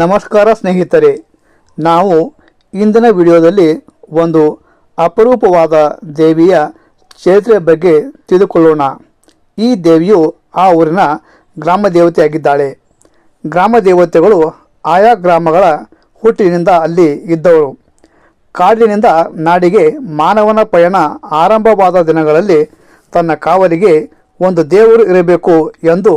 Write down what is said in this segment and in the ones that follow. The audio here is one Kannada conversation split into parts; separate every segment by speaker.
Speaker 1: ನಮಸ್ಕಾರ ಸ್ನೇಹಿತರೆ, ನಾವು ಇಂದಿನ ವಿಡಿಯೋದಲ್ಲಿ ಒಂದು ಅಪರೂಪವಾದ ದೇವಿಯ ಚರಿತ್ರೆಯ ಬಗ್ಗೆ ತಿಳಿದುಕೊಳ್ಳೋಣ. ಈ ದೇವಿಯು ಆ ಊರಿನ ಗ್ರಾಮ ದೇವತೆಯಾಗಿದ್ದಾಳೆ. ಗ್ರಾಮ ದೇವತೆಗಳು ಆಯಾ ಗ್ರಾಮಗಳ ಹುಟ್ಟಿನಿಂದ ಅಲ್ಲಿ ಇದ್ದವರು. ಕಾಡಿನಿಂದ ನಾಡಿಗೆ ಮಾನವನ ಪಯಣ ಆರಂಭವಾದ ದಿನಗಳಲ್ಲಿ ತನ್ನ ಕಾವಲಿಗೆ ಒಂದು ದೇವರು ಇರಬೇಕು ಎಂದು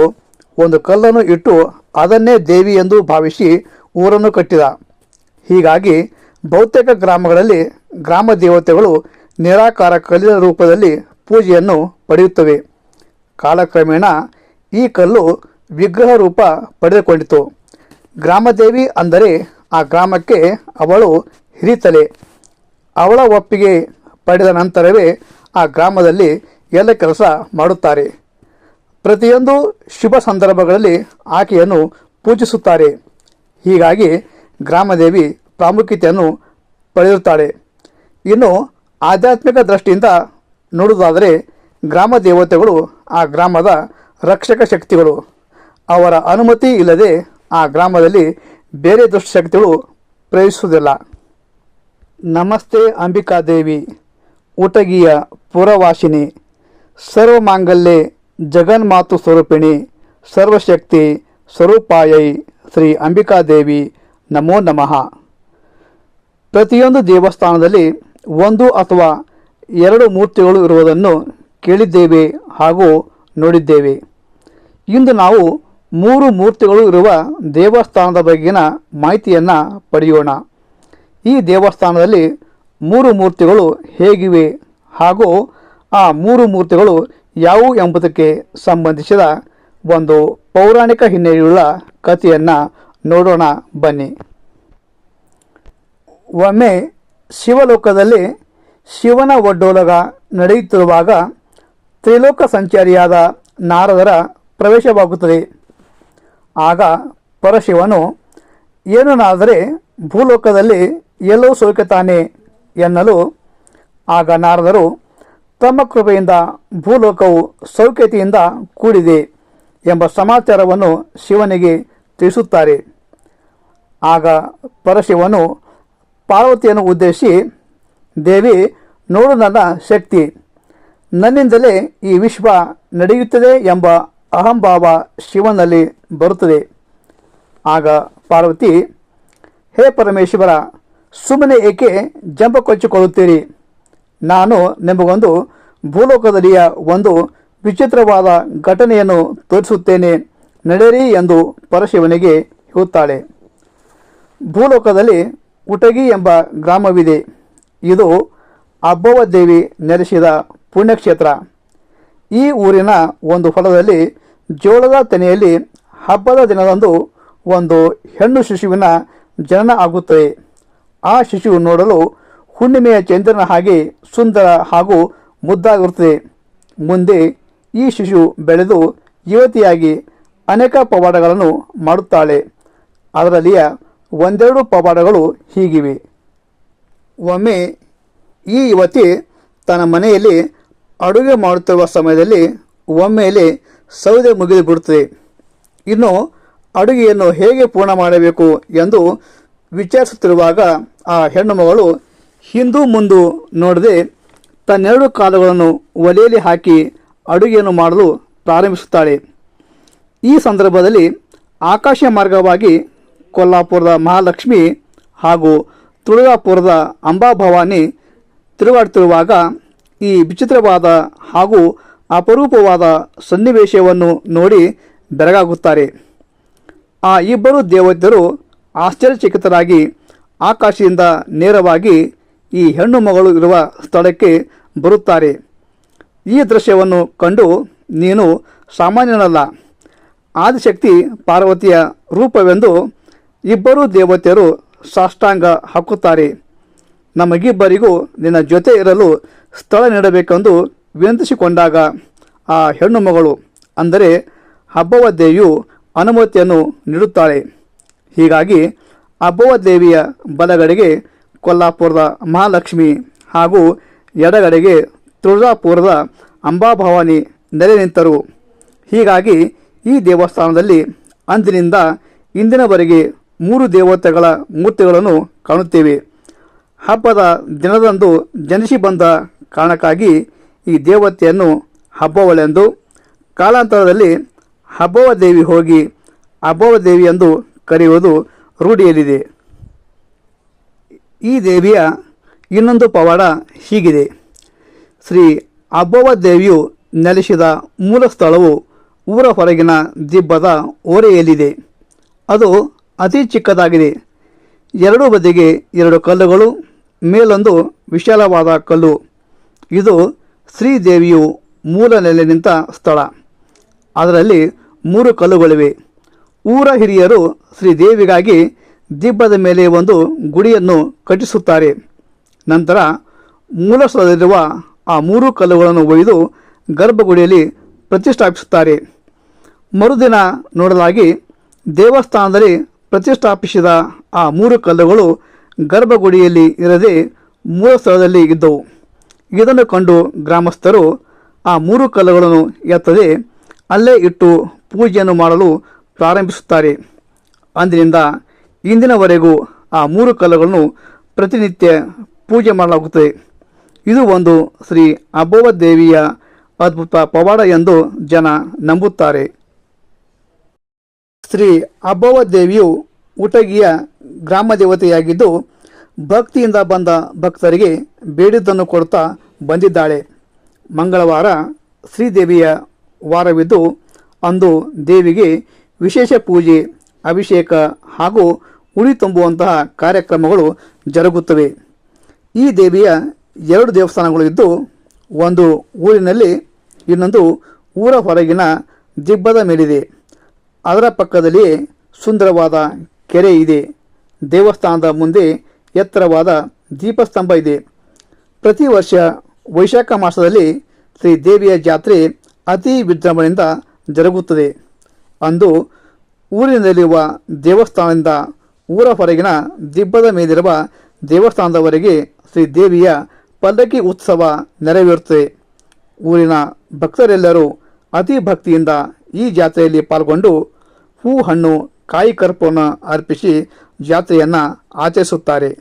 Speaker 1: ಒಂದು ಕಲ್ಲನ್ನು ಇಟ್ಟು ಅದನ್ನೇ ದೇವಿ ಎಂದು ಭಾವಿಸಿ ಊರನ್ನು ಕಟ್ಟಿದ. ಹೀಗಾಗಿ ಬಹುತೇಕ ಗ್ರಾಮಗಳಲ್ಲಿ ಗ್ರಾಮ ದೇವತೆಗಳು ನಿರಾಕಾರ ಕಲ್ಲಿನ ರೂಪದಲ್ಲಿ ಪೂಜೆಯನ್ನು ಪಡೆಯುತ್ತವೆ. ಕಾಲಕ್ರಮೇಣ ಈ ಕಲ್ಲು ವಿಗ್ರಹ ರೂಪ ಪಡೆದುಕೊಂಡಿತು. ಗ್ರಾಮದೇವಿ ಅಂದರೆ ಆ ಗ್ರಾಮಕ್ಕೆ ಅವಳು ಹಿರಿತಲೆ. ಅವಳ ಒಪ್ಪಿಗೆ ಪಡೆದ ನಂತರವೇ ಆ ಗ್ರಾಮದಲ್ಲಿ ಎಲ್ಲ ಕೆಲಸ ಮಾಡುತ್ತಾರೆ. ಪ್ರತಿಯೊಂದು ಶುಭ ಸಂದರ್ಭಗಳಲ್ಲಿ ಆಕೆಯನ್ನು ಪೂಜಿಸುತ್ತಾರೆ. ಹೀಗಾಗಿ ಗ್ರಾಮದೇವಿ ಪ್ರಾಮುಖ್ಯತೆಯನ್ನು ಪಡೆಯುತ್ತಾಳೆ. ಇನ್ನು ಆಧ್ಯಾತ್ಮಿಕ ದೃಷ್ಟಿಯಿಂದ ನೋಡುವುದಾದರೆ ಗ್ರಾಮ ದೇವತೆಗಳು ಆ ಗ್ರಾಮದ ರಕ್ಷಕ ಶಕ್ತಿಗಳು. ಅವರ ಅನುಮತಿ ಇಲ್ಲದೆ ಆ ಗ್ರಾಮದಲ್ಲಿ ಬೇರೆ ದುಷ್ಟಶಕ್ತಿಗಳು ಪ್ರವೇಶಿಸುವುದಿಲ್ಲ. ನಮಸ್ತೆ ಅಂಬಿಕಾದೇವಿ ಊಟಗಿಯ ಪುರವಾಸಿನಿ, ಸರ್ವಮಾಂಗಲ್ಯೆ ಜಗನ್ಮಾತು ಸ್ವರೂಪಿಣಿ ಸರ್ವಶಕ್ತಿ ಸ್ವರೂಪಾಯೈ ಶ್ರೀ ಅಂಬಿಕಾದೇವಿ ನಮೋ ನಮಃ. ಪ್ರತಿಯೊಂದು ದೇವಸ್ಥಾನದಲ್ಲಿ ಒಂದು ಅಥವಾ ಎರಡು ಮೂರ್ತಿಗಳು ಇರುವುದನ್ನು ಕೇಳಿದ್ದೇವೆ ಹಾಗೂ ನೋಡಿದ್ದೇವೆ. ಇಂದು ನಾವು ಮೂರು ಮೂರ್ತಿಗಳು ಇರುವ ದೇವಸ್ಥಾನದ ಬಗೆಗಿನ ಮಾಹಿತಿಯನ್ನು ಪಡೆಯೋಣ. ಈ ದೇವಸ್ಥಾನದಲ್ಲಿ ಮೂರು ಮೂರ್ತಿಗಳು ಹೇಗಿವೆ ಹಾಗೂ ಆ ಮೂರು ಮೂರ್ತಿಗಳು ಯಾವುವು ಎಂಬುದಕ್ಕೆ ಸಂಬಂಧಿಸಿದ ಒಂದು ಪೌರಾಣಿಕ ಹಿನ್ನೆಲೆಯುಳ್ಳ ಕಥೆಯನ್ನು ನೋಡೋಣ ಬನ್ನಿ. ಒಮ್ಮೆ ಶಿವಲೋಕದಲ್ಲಿ ಶಿವನ ಒಡ್ಡೋಲಗ ನಡೆಯುತ್ತಿರುವಾಗ ತ್ರಿಲೋಕ ಸಂಚಾರಿಯಾದ ನಾರದರ ಪ್ರವೇಶವಾಗುತ್ತದೆ. ಆಗ ಪರಶಿವನು ಏನನ್ನಾದರೆ ಭೂಲೋಕದಲ್ಲಿ ಎಲ್ಲೋ ಸೋಕುತ್ತಾನೆ ಎನ್ನಲು ಆಗ ನಾರದರು ತಮ್ಮ ಕೃಪೆಯಿಂದ ಭೂಲೋಕವು ಸೌಖ್ಯತೆಯಿಂದ ಕೂಡಿದೆ ಎಂಬ ಸಮಾಚಾರವನ್ನು ಶಿವನಿಗೆ ತಿಳಿಸುತ್ತಾರೆ. ಆಗ ಪರಶಿವನು ಪಾರ್ವತಿಯನ್ನು ಉದ್ದೇಶಿಸಿ, ದೇವಿ, ನೋಡು ನನ್ನ ಶಕ್ತಿ. ನನ್ನಿಂದಲೇ ಈ ವಿಶ್ವ ನಡೆಯುತ್ತದೆ ಎಂಬ ಅಹಂಭಾವ ಶಿವನಲ್ಲಿ ಬರುತ್ತದೆ. ಆಗ ಪಾರ್ವತಿ, ಹೇ ಪರಮೇಶ್ವರ, ಸುಮ್ಮನೆ ಏಕೆ ಜಂಪ ಕೊಚ್ಚಿಕೊಳ್ಳುತ್ತೀರಿ? ನಾನು ನಿಮಗೊಂದು ಭೂಲೋಕದಲ್ಲಿಯ ಒಂದು ವಿಚಿತ್ರವಾದ ಘಟನೆಯನ್ನು ತೋರಿಸುತ್ತೇನೆ. ನಡೆರಿ ಎಂದು ಪರಶಿವನಿಗೆ ಹೇಳುತ್ತಾಳೆ. ಭೂಲೋಕದಲ್ಲಿ ಉಟಗಿ ಎಂಬ ಗ್ರಾಮವಿದೆ. ಇದು ಅಬ್ಬವ ದೇವಿ ನೆಲೆಸಿದ ಪುಣ್ಯಕ್ಷೇತ್ರ. ಈ ಊರಿನ ಒಂದು ಹೊಲದಲ್ಲಿ ಜೋಳದ ತೆನೆಯಲ್ಲಿ ಹಬ್ಬದ ದಿನದಂದು ಒಂದು ಹೆಣ್ಣು ಶಿಶುವಿನ ಜನನ ಆಗುತ್ತದೆ. ಆ ಶಿಶು ನೋಡಲು ಹುಣ್ಣಿಮೆಯ ಚಂದ್ರನ ಹಾಗೆ ಸುಂದರ ಹಾಗೂ ಮುದ್ದಾಗಿರುತ್ತದೆ. ಮುಂದೆ ಈ ಶಿಶು ಬೆಳೆದು ಯುವತಿಯಾಗಿ ಅನೇಕ ಪವಾಡಗಳನ್ನು ಮಾಡುತ್ತಾಳೆ. ಅದರಲ್ಲಿಯ ಒಂದೆರಡು ಪವಾಡಗಳು ಹೀಗಿವೆ. ಒಮ್ಮೆ ಈ ಯುವತಿ ತನ್ನ ಮನೆಯಲ್ಲಿ ಅಡುಗೆ ಮಾಡುತ್ತಿರುವ ಸಮಯದಲ್ಲಿ ಒಮ್ಮೆಲೆ ಸೌದೆ ಮುಗಿದು ಬಿಡುತ್ತದೆ ಇನ್ನು ಅಡುಗೆಯನ್ನು ಹೇಗೆ ಪೂರ್ಣ ಮಾಡಬೇಕು ಎಂದು ವಿಚಾರಿಸುತ್ತಿರುವಾಗ ಆ ಹೆಣ್ಣು ಮಗಳು ಹಿಂದೂ ಮುಂದು ನೋಡದೆ ತನ್ನೆರಡು ಕಾಲುಗಳನ್ನು ಒಲೆಯಲ್ಲಿ ಹಾಕಿ ಅಡುಗೆಯನ್ನು ಮಾಡಲು ಪ್ರಾರಂಭಿಸುತ್ತಾಳೆ. ಈ ಸಂದರ್ಭದಲ್ಲಿ ಆಕಾಶ ಮಾರ್ಗವಾಗಿ ಕೊಲ್ಲಾಪುರದ ಮಹಾಲಕ್ಷ್ಮಿ ಹಾಗೂ ತುಳಜಾಪುರದ ಅಂಬಾಭವಾನಿ ತಿರುಗಾಡುತ್ತಿರುವಾಗ ಈ ವಿಚಿತ್ರವಾದ ಹಾಗೂ ಅಪರೂಪವಾದ ಸನ್ನಿವೇಶವನ್ನು ನೋಡಿ ಬೆರಗಾಗುತ್ತಾರೆ. ಆ ಇಬ್ಬರು ದೇವತೆಯರು ಆಶ್ಚರ್ಯಚಕಿತರಾಗಿ ಆಕಾಶದಿಂದ ನೇರವಾಗಿ ಈ ಹೆಣ್ಣು ಮಗಳು ಇರುವ ಸ್ಥಳಕ್ಕೆ ಬರುತ್ತಾರೆ. ಈ ದೃಶ್ಯವನ್ನು ಕಂಡು ನೀನು ಸಾಮಾನ್ಯನಲ್ಲ. ಆದಿಶಕ್ತಿ ಪಾರ್ವತಿಯ ರೂಪವೆಂದು ಇಬ್ಬರೂ ದೇವತೆಯರು ಸಾಷ್ಟಾಂಗ ಹಾಕುತ್ತಾರೆ. ನಮಗಿಬ್ಬರಿಗೂ ನಿನ್ನ ಜೊತೆ ಇರಲು ಸ್ಥಳ ನೀಡಬೇಕೆಂದು ವಿನಂತಿಸಿಕೊಂಡಾಗ ಆ ಹೆಣ್ಣು ಮಗಳು ಅಂದರೆ ಹಬ್ಬವ ದೇವಿಯು ಅನುಮತಿಯನ್ನು ನೀಡುತ್ತಾಳೆ. ಹೀಗಾಗಿ ಹಬ್ಬವ ದೇವಿಯ ಬಲಗಡೆಗೆ ಕೊಲ್ಲಾಪುರದ ಮಹಾಲಕ್ಷ್ಮಿ ಹಾಗೂ ಎಡಗಡೆಗೆ ತುಳಜಾಪುರದ ಅಂಬಾಭವಾನಿ ನೆಲೆ ನಿಂತರು. ಹೀಗಾಗಿ ಈ ದೇವಸ್ಥಾನದಲ್ಲಿ ಅಂದಿನಿಂದ ಇಂದಿನವರೆಗೆ ಮೂರು ದೇವತೆಗಳ ಮೂರ್ತಿಗಳನ್ನು ಕಾಣುತ್ತೇವೆ. ಹಬ್ಬದ ದಿನದಂದು ಜನಿಸಿ ಬಂದ ಕಾರಣಕ್ಕಾಗಿ ಈ ದೇವತೆಯನ್ನು ಹಬ್ಬವಳೆಂದು ಕಾಲಾಂತರದಲ್ಲಿ ಹಬ್ಬವ ದೇವಿ ಹೋಗಿ ಹಬ್ಬವ ದೇವಿ ಎಂದು ಕರೆಯುವುದು ರೂಢಿಯಲ್ಲಿದೆ. ಈ ದೇವಿಯ ಇನ್ನೊಂದು ಪವಾಡ ಹೀಗಿದೆ. ಶ್ರೀ ಅಬ್ಬವ ದೇವಿಯು ನೆಲೆಸಿದ ಮೂಲ ಸ್ಥಳವು ಊರ ಹೊರಗಿನ ದಿಬ್ಬದ ಓರೆಯಲ್ಲಿದೆ. ಅದು ಅತಿ ಚಿಕ್ಕದಾಗಿದೆ. ಎರಡೂ ಬದಿಗೆ ಎರಡು ಕಲ್ಲುಗಳು, ಮೇಲೊಂದು ವಿಶಾಲವಾದ ಕಲ್ಲು. ಇದು ಶ್ರೀದೇವಿಯು ಮೂಲ ನೆಲೆ ನಿಂತ ಸ್ಥಳ. ಅದರಲ್ಲಿ ಮೂರು ಕಲ್ಲುಗಳಿವೆ. ಊರ ಹಿರಿಯರು ಶ್ರೀದೇವಿಗಾಗಿ ದಿಬ್ಬದ ಮೇಲೆ ಒಂದು ಗುಡಿಯನ್ನು ಕಟ್ಟಿಸುತ್ತಾರೆ. ನಂತರ ಮೂಲ ಸ್ಥಳದಲ್ಲಿರುವ ಆ ಮೂರು ಕಲ್ಲುಗಳನ್ನು ಒಯ್ದು ಗರ್ಭಗುಡಿಯಲ್ಲಿ ಪ್ರತಿಷ್ಠಾಪಿಸುತ್ತಾರೆ. ಮರುದಿನ ನೋಡಲಾಗಿ ದೇವಸ್ಥಾನದಲ್ಲಿ ಪ್ರತಿಷ್ಠಾಪಿಸಿದ ಆ ಮೂರು ಕಲ್ಲುಗಳು ಗರ್ಭಗುಡಿಯಲ್ಲಿ ಇರದೆ ಮೂಲ ಸ್ಥಳದಲ್ಲಿ ಇದ್ದವು. ಇದನ್ನು ಕಂಡು ಗ್ರಾಮಸ್ಥರು ಆ ಮೂರು ಕಲ್ಲುಗಳನ್ನು ಎತ್ತದೆ ಅಲ್ಲೇ ಇಟ್ಟು ಪೂಜೆಯನ್ನು ಮಾಡಲು ಪ್ರಾರಂಭಿಸುತ್ತಾರೆ. ಅಂದಿನಿಂದ ಇಂದಿನವರೆಗೂ ಆ ಮೂರು ಕಲ್ಲುಗಳನ್ನು ಪ್ರತಿನಿತ್ಯ ಪೂಜೆ ಮಾಡಲಾಗುತ್ತದೆ. ಇದು ಒಂದು ಶ್ರೀ ಅಬೋವ ದೇವಿಯ ಅದ್ಭುತ ಪವಾಡ ಎಂದು ಜನ ನಂಬುತ್ತಾರೆ. ಶ್ರೀ ಅಬ್ಬವ ದೇವಿಯು ಉಟಗಿಯ ಗ್ರಾಮ ದೇವತೆಯಾಗಿದ್ದು, ಭಕ್ತಿಯಿಂದ ಬಂದ ಭಕ್ತರಿಗೆ ಬೇಡಿದ್ದನ್ನು ಕೊಡ್ತಾ ಬಂದಿದ್ದಾಳೆ. ಮಂಗಳವಾರ ಶ್ರೀದೇವಿಯ ವಾರವಿದ್ದು, ಅಂದು ದೇವಿಗೆ ವಿಶೇಷ ಪೂಜೆ, ಅಭಿಷೇಕ ಹಾಗೂ ಉಡಿ ತುಂಬುವಂತಹ ಕಾರ್ಯಕ್ರಮಗಳು ಜರುಗುತ್ತವೆ. ಈ ದೇವಿಯ ಎರಡು ದೇವಸ್ಥಾನಗಳು ಇದ್ದು, ಒಂದು ಊರಿನಲ್ಲಿ, ಇನ್ನೊಂದು ಊರ ಹೊರಗಿನ ದಿಬ್ಬದ ಮೇಲಿದೆ. ಅದರ ಪಕ್ಕದಲ್ಲಿ ಸುಂದರವಾದ ಕೆರೆ ಇದೆ. ದೇವಸ್ಥಾನದ ಮುಂದೆ ಎತ್ತರವಾದ ದೀಪಸ್ತಂಭ ಇದೆ. ಪ್ರತಿ ವರ್ಷ ವೈಶಾಖ ಮಾಸದಲ್ಲಿ ಶ್ರೀ ದೇವಿಯ ಜಾತ್ರೆ ಅತಿ ವಿಜೃಂಭಣೆಯಿಂದ ಜರುಗುತ್ತದೆ. ಅಂದು ಊರಿನಲ್ಲಿರುವ ದೇವಸ್ಥಾನದಿಂದ ಊರ ಹೊರಗಿನ ದಿಬ್ಬದ ಮೇಲಿರುವ ದೇವಸ್ಥಾನದವರೆಗೆ ಶ್ರೀ ದೇವಿಯ ಪಲ್ಲಕ್ಕಿ ಉತ್ಸವ ನೆರವೇರುತ್ತದೆ. ಊರಿನ ಭಕ್ತರೆಲ್ಲರೂ ಅತಿ ಭಕ್ತಿಯಿಂದ ಈ ಜಾತ್ರೆಯಲ್ಲಿ ಪಾಲ್ಗೊಂಡು ಹೂ ಹಣ್ಣು ಕಾಯಿ ಕರ್ಪವನ್ನು ಅರ್ಪಿಸಿ ಜಾತ್ರೆಯನ್ನು ಆಚರಿಸುತ್ತಾರೆ.